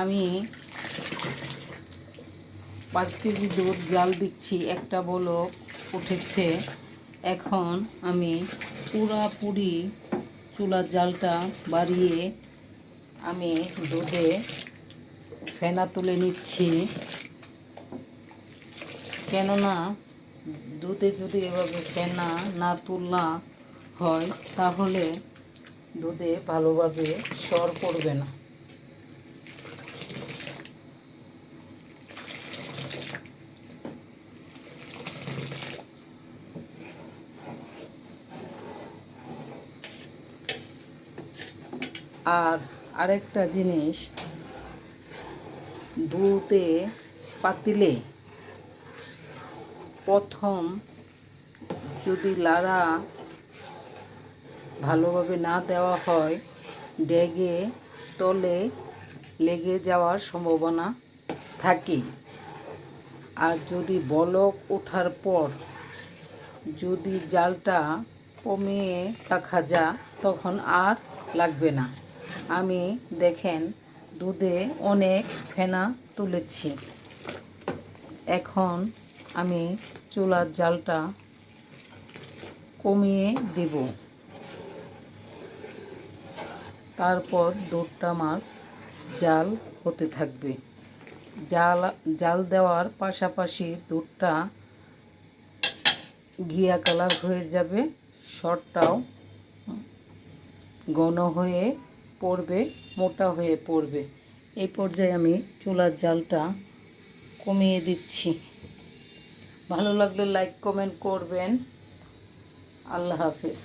আমি পাঁচ কেজি দুধ জাল দিচ্ছি, একটা বলক উঠেছে। এখন আমি পুরাপুরি চুলার জালটা বাড়িয়ে আমি দুধে ফেনা তুলে নিচ্ছি। কেননা দুধে যদি এভাবে ফেনা না তোলা হয়, তাহলে দুধে ভালোভাবে সর পড়বে না। আর আরেকটা জিনিস, দুধে পাতিলে প্রথম যদি লাড়া ভালোভাবে না দেওয়া হয় ডেগে তলে লেগে যাওয়ার সম্ভাবনা থাকে। আর যদি বলক ওঠার পর যদি জালটা কমিয়ে রাখা যা তখন আর লাগবে না। আমি দেখেন দুধে অনেক ফেনা তুলেছি। এখন আমি চুলার জালটা কমিয়ে দেব। তারপর দুধটা আমার জাল হতে থাকবে। জাল জাল দেওয়ার পাশাপাশি দুধটা ঘিয়া কালার হয়ে যাবে। শরটাও ঘন হয়ে পড়বে, মোটা হয়ে পড়বে। এই পর্যায়ে আমি চুলার জালটা কমিয়ে দিচ্ছি। ভালো লাগলে লাইক কমেন্ট করবেন। আল্লাহ হাফিজ।